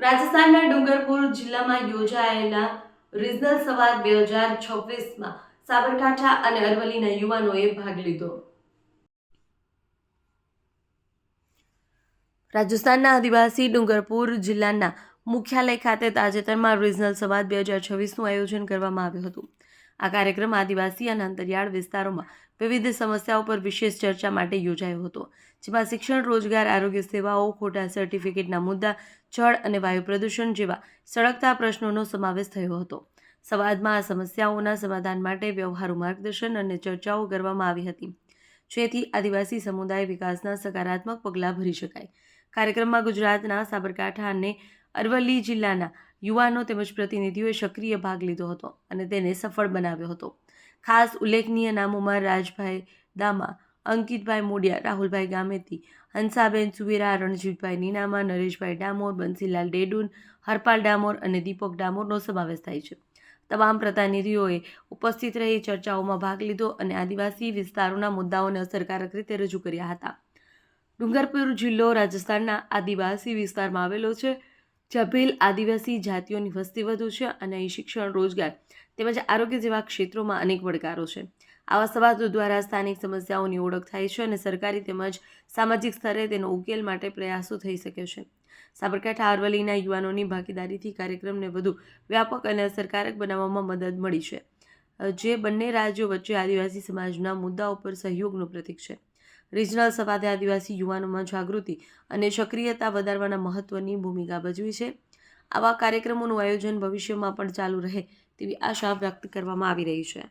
રાજસ્થાનના ડુંગરપુર જિલ્લામાં યોજાયેલા રિજનલ સંવાદ બે હજાર છવ્વીસમાં સાબરકાંઠા અને અરવલ્લીના યુવાનોએ ભાગ લીધો. રાજસ્થાનના આદિવાસી ડુંગરપુર જિલ્લાના મુખ્યાલય ખાતે તાજેતરમાં રિજનલ સંવાદ બે હજાર છવ્વીસનું આયોજન કરવામાં આવ્યું હતું. આ કાર્યક્રમ આદિવાસી અને અંતરિયાળ વિસ્તારોમાં વિવિધ સમસ્યાઓ પર વિશેષ ચર્ચા માટે યોજાયો હતો, જેમાં શિક્ષણ, રોજગાર, આરોગ્ય સેવાઓ, ખોટા સર્ટિફિકેટના મુદ્દા, જળ અને વાયુ પ્રદૂષણ જેવા સળગતા પ્રશ્નોનો સમાવેશ થયો હતો. સંવાદમાં આ સમસ્યાઓના સમાધાન માટે વ્યવહારુ માર્ગદર્શન અને ચર્ચાઓ કરવામાં આવી હતી. જેથી આદિવાસી સમુદાય વિકાસના સકારાત્મક પગલાં ભરી શકાય. કાર્યક્રમમાં ગુજરાતના સાબરકાંઠા અને અરવલ્લી જિલ્લાના યુવાનો તેમજ પ્રતિનિધિઓએ સક્રિય ભાગ લીધો હતો અને તેને સફળ બનાવ્યો હતો. ખાસ ઉલ્લેખનીય નામોમાં રાજભાઈ દામા, અંકિતભાઈ મોડિયા રાહુલભાઈ ગામેતી, હંસાબેન સુવેરા, રણજીતભાઈ નીનામા, નરેશભાઈ ડામોર, બંસીલાલ ડેડુન, હરપાલ ડામોર અને દીપક ડામોરનો સમાવેશ થાય છે. તમામ પ્રતિનિધિઓએ ઉપસ્થિત રહી ચર્ચાઓમાં ભાગ લીધો અને આદિવાસી વિસ્તારોના મુદ્દાઓને અસરકારક રીતે રજૂ કર્યા હતા. ડુંગરપુર જિલ્લો રાજસ્થાનના આદિવાસી વિસ્તારમાં આવેલો છે. જ્યાં ભીલ આદિવાસી જાતિઓની વસ્તી વધુ છે અને અહીં શિક્ષણ રોજગાર તેમજ આરોગ્ય જેવા ક્ષેત્રોમાં અનેક પડકારો છે. આવા સવાલો દ્વારા સ્થાનિક સમસ્યાઓની ઓળખ થાય છે અને સરકારી તેમજ સામાજિક સ્તરે તેનો ઉકેલ માટે પ્રયાસો થઈ શકે છે. સાબરકાંઠા અરવલ્લીના યુવાનોની ભાગીદારીથી કાર્યક્રમને વધુ વ્યાપક અને અસરકારક બનાવવામાં મદદ મળી છે. જે બંને રાજ્યો વચ્ચે આદિવાસી સમાજના મુદ્દાઓ પર સહયોગનું પ્રતીક છે. રિજનલ સંવાદે આદિવાસી યુવાનોમાં જાગૃતિ અને સક્રિયતા વધારવાના મહત્વની ભૂમિકા ભજવી છે. આવા કાર્યક્રમોનું આયોજન ભવિષ્યમાં પણ ચાલુ રહે તેવી આશા વ્યક્ત કરવામાં આવી રહી છે.